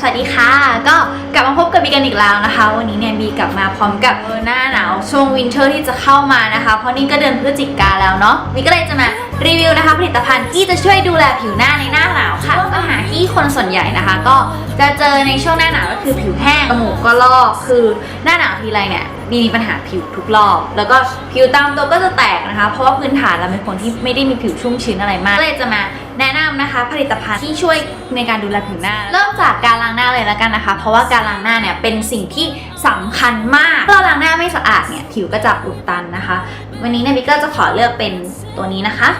สวัสดีค่ะ ก็กลับมาพบกับบีกันอีกแล้วนะคะ วันนี้เนี่ยบีกลับมาพร้อมกับหน้าหนาวช่วงวินเทอร์ที่จะเข้ามานะคะ เพราะนี่ก็เดือนพฤศจิกาแล้วเนาะบีก็เลยจะมา รีวิวนะคะผลิตภัณฑ์ที่จะช่วยดูแลผิวหน้าในหน้าหนาวค่ะปัญหาที่คนส่วนใหญ่นะคะ ก็จะเจอในช่วงหน้าหนาวก็คือผิวแห้งจมูกก็ลอกคือหน้าหนาวทีไรเนี่ยบีมีปัญหาผิวทุกรอบ แล้วก็ผิวตามตัวก็จะแตกนะคะ เพราะว่าพื้นฐานเราเป็นคนที่ไม่ได้มีผิวชุ่มชื้นอะไรมากก็เลยจะมาแนะนำนะคะ ผลิตภัณฑ์ที่ช่วยในการดูแลผิวหน้า เริ่มจากการล้างหน้าเลยแล้วกันนะคะ เพราะว่าการล้างหน้าเนี่ยเป็นสิ่งที่สำคัญมากถ้าเราล้างหน้าไม่สะอาดเนี่ยผิวก็จะอุดตันนะคะ วันนี้เนี่ยบิ๊กก็จะขอเลือกเป็น ตัวนี้นะคะ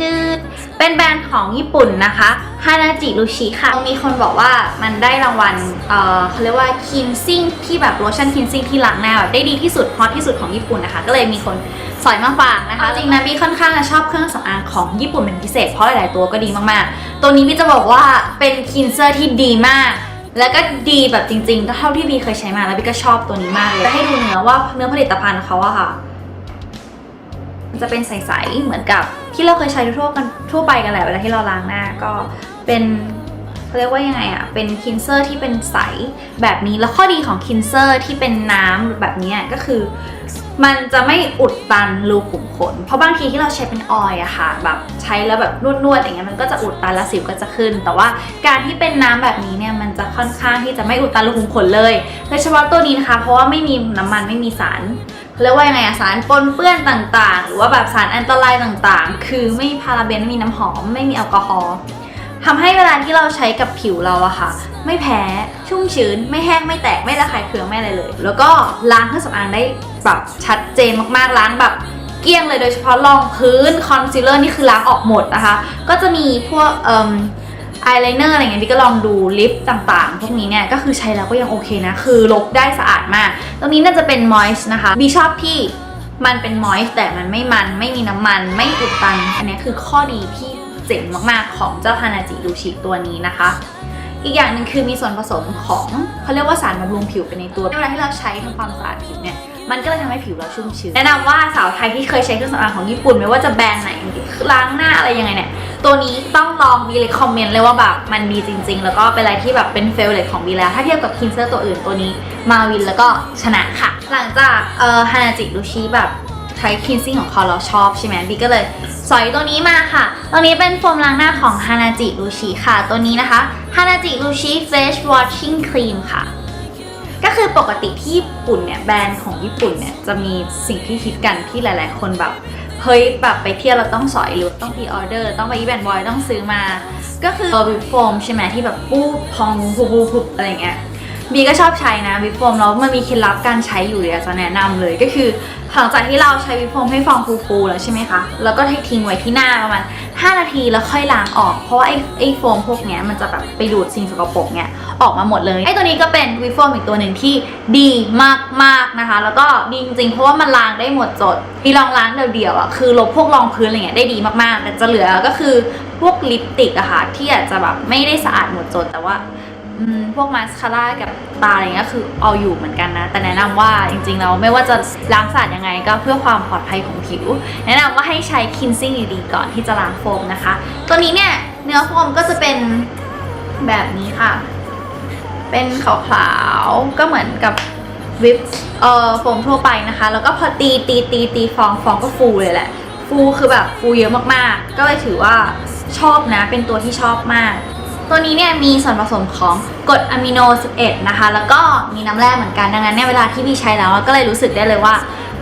จืดเป็นแบรนด์ของญี่ปุ่นนะคะฮานาจิรุชิค่ะ มีคนบอกว่ามันได้รางวัลเอ่อเขาเรียกว่าคินซิ่งที่แบบโลชั่นคินซิ่งที่ล้างหน้าแบบได้ดีที่สุดฮอตที่สุดของญี่ปุ่นนะคะ ก็เลยมีคนสอยมาฝากนะคะ จริงนะบิ๊กค่อนข้างจะชอบเครื่องสำอางของญี่ปุ่นเป็นพิเศษ เพราะหลายๆตัวก็ดีมากๆ ตัวนี้บิ๊กจะบอกว่าเป็นคินเซอร์ที่ดีมากแล้วก็ดีแบบจริงๆ เท่าที่บีเคยใช้มาแล้วบีก็ชอบตัวนี้มากเลยจะให้ดูเนื้อว่าเนื้อผลิตภัณฑ์เขาอะค่ะ มันจะเป็นใสๆเหมือนกับที่เราเคยใช้ทั่วกันทั่วไปกันแหละเวลาที่เราล้างหน้าก็เป็นเขาเรียกว่ายังไงอะเป็นคินเซอร์ที่เป็นใสแบบนี้แล้วข้อดีของคินเซอร์ที่เป็นน้ำแบบนี้ก็คือ มันจะไม่อุดตันรูขุมขน เพราะบางทีที่เราใช้เป็นออยอะค่ะแบบใช้แล้วแบบนวดๆอย่างเงี้ยมันก็จะอุดตันแล้วสิวก็จะขึ้น แต่ว่าการที่เป็นน้ำแบบนี้เนี่ยมันจะค่อนข้างที่จะไม่อุดตันรูขุมขนเลยโดยเฉพาะตัวนี้นะคะ เพราะว่าไม่มีน้ำมันไม่มีสาร เรียกว่ายังไงอะสารปนเปื้อนต่างๆ หรือว่าแบบสารอันตรายต่างๆ คือไม่มีพาราเบนไม่มีน้ำหอม ไม่มีแอลกอฮอล์ทำให้เวลาที่เราใช้กับผิวเราอะค่ะ ไม่แพ้ชุ่มชื้น ไม่แห้งไม่แตกไม่ระคายเคืองไม่อะไรเลย แล้วก็ล้างเครื่องสำอางได้แบบชัดเจนมากๆล้างแบบเกลี้ยงเลยโดยเฉพาะรองพื้นคอนซีลเลอร์นี่คือล้างออกหมดนะคะ ก็จะมีพวกเอ่ม อายไลเนอร์อะไรเงี้ยพี่ก็ลองดูลิปต่างๆ พวกนี้เนี่ยก็คือใช้แล้วก็ยังโอเคนะ คือลบได้สะอาดมาก ตรงนี้น่าจะเป็นมอยส์นะคะบีชอบที่มันเป็นมอยส์แต่มันไม่มันไม่มีน้ำมันไม่อุดตัน อันนี้คือข้อดีที่เจ๋งมากๆของเจ้าฮานาจิดูชิตัวนี้นะคะ อีกอย่างหนึ่งคือมีส่วนผสมของเขาเรียกว่าสารบำรุงผิวไปในตัวเวลาที่เราใช้ทำความสะอาดผิวเนี่ยมันก็เลยทำให้ผิวเราชุ่มชื้นแนะนำว่าสาวไทยที่เคยใช้เครื่องสำอางของญี่ปุ่นไม่ว่าจะแบรนด์ไหนล้างหน้าอะไรยังไงเนี่ย ตัวนี้ต้องลองมีเลยคอมเมนต์เลยว่าแบบมันดีจริง ๆ แล้วก็เป็นอะไรที่แบบเป็นเฟลเลตของบีแล้วถ้าเทียบกับคินเซอร์ตัวอื่นตัวนี้มาวินแล้วก็ชนะค่ะ หลังจากเอ่อฮานาจิรูชิแบบใช้คินซิ่งของเขาเราชอบใช่ไหมบีก็เลยสอยตัวนี้มาค่ะ ตัวนี้เป็นโฟมล้างหน้าของฮานาจิรูชิค่ะ ตัวนี้นะคะฮานาจิรูชิเฟสวอชชิ่งครีมค่ะก็คือปกติที่ญี่ปุ่นเนี่ยแบรนด์ของญี่ปุ่นเนี่ยจะมีสิ่งที่คิดกันที่หลาย ๆ คนแบบ เฮ้ยแบบไปเที่ยวเราต้องสอยหรือต้องพีออเดอร์ต้องไปอีแบนบอยต้องซื้อมา ก็คือวิปโฟมใช่ไหมที่แบบปูดพองพุบพุบอะไรเงี้ย บีก็ชอบใช้นะวิปโฟมแล้วมันมีเคล็ดลับการใช้อยู่เดี๋ยจะแนะนำเลยก็คือหลังจากที่เราใช้วิปโฟมให้ฟองฟูๆแล้วใช่ไหมคะ แล้วก็ให้ทิ้งไว้ที่หน้าประมาณ5นาทีแล้วค่อยล้างออก เพราะว่าไอ้ไอ้โฟมพวกเนี้ยมันจะแบบไปดูดสิ่งสกปรกเนี้ยออกมาหมดเลย ไอ้ตัวนี้ก็เป็นวิฟโฟมอีกตัวหนึ่งที่ดีมากๆนะคะ แล้วก็ดีจริงๆเพราะว่ามันล้างได้หมดจด มีรองล้างเดียวๆอะคือลบพวกรองพื้นอะไรเงี้ยได้ดีมากๆ แต่จะเหลือก็คือพวกลิปติกอะค่ะที่อาจจะแบบไม่ได้สะอาดหมดจดแต่ว่า อืมพวกมาสคาร่ากับตาอะไรเงี้ยคือเอาอยู่เหมือนกันนะ แต่แนะนำว่าจริงๆแล้วไม่ว่าจะล้างสะอาดยังไงก็เพื่อความปลอดภัยของผิว แนะนำว่าให้ใช้คินซิ่งดีๆก่อนที่จะล้างโฟมนะคะ ตัวนี้เนี่ยเนื้อโฟมก็จะเป็นแบบนี้ค่ะ เป็นขาวๆก็เหมือนกับวิปเอ่อโฟมทั่วไปนะคะ แล้วก็พอตีตีตีตีฟองฟองก็ฟูเลยแหละ ฟูคือแบบฟูเยอะมากๆ ก็เลยถือว่าชอบนะ เป็นตัวที่ชอบมาก ตัวนี้เนี่ยมีส่วนผสมของกรดอะมิโน 11 นะคะ แล้วก็มีน้ำแร่เหมือนกันดังนั้นเนี่ยเวลาที่พี่ใช้แล้วก็เลยรู้สึกได้เลยว่า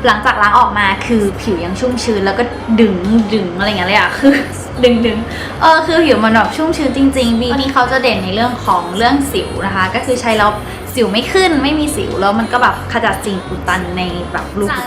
หลังจากล้างออกมาคือผิวยังชุ่มชื้นแล้วก็ดึงดึงอะไรอย่างเงี้ยเลยอะคือดึงดึงเออคือผิวมันแบบชุ่มชื้นจริงๆบีตัวนี้เขาจะเด่นในเรื่องของเรื่องสิวนะคะ ก็คือใช้แล้วสิวไม่ขึ้นไม่มีสิวแล้วมันก็แบบขจัดสิ่งอุดตันในแบบรูขุม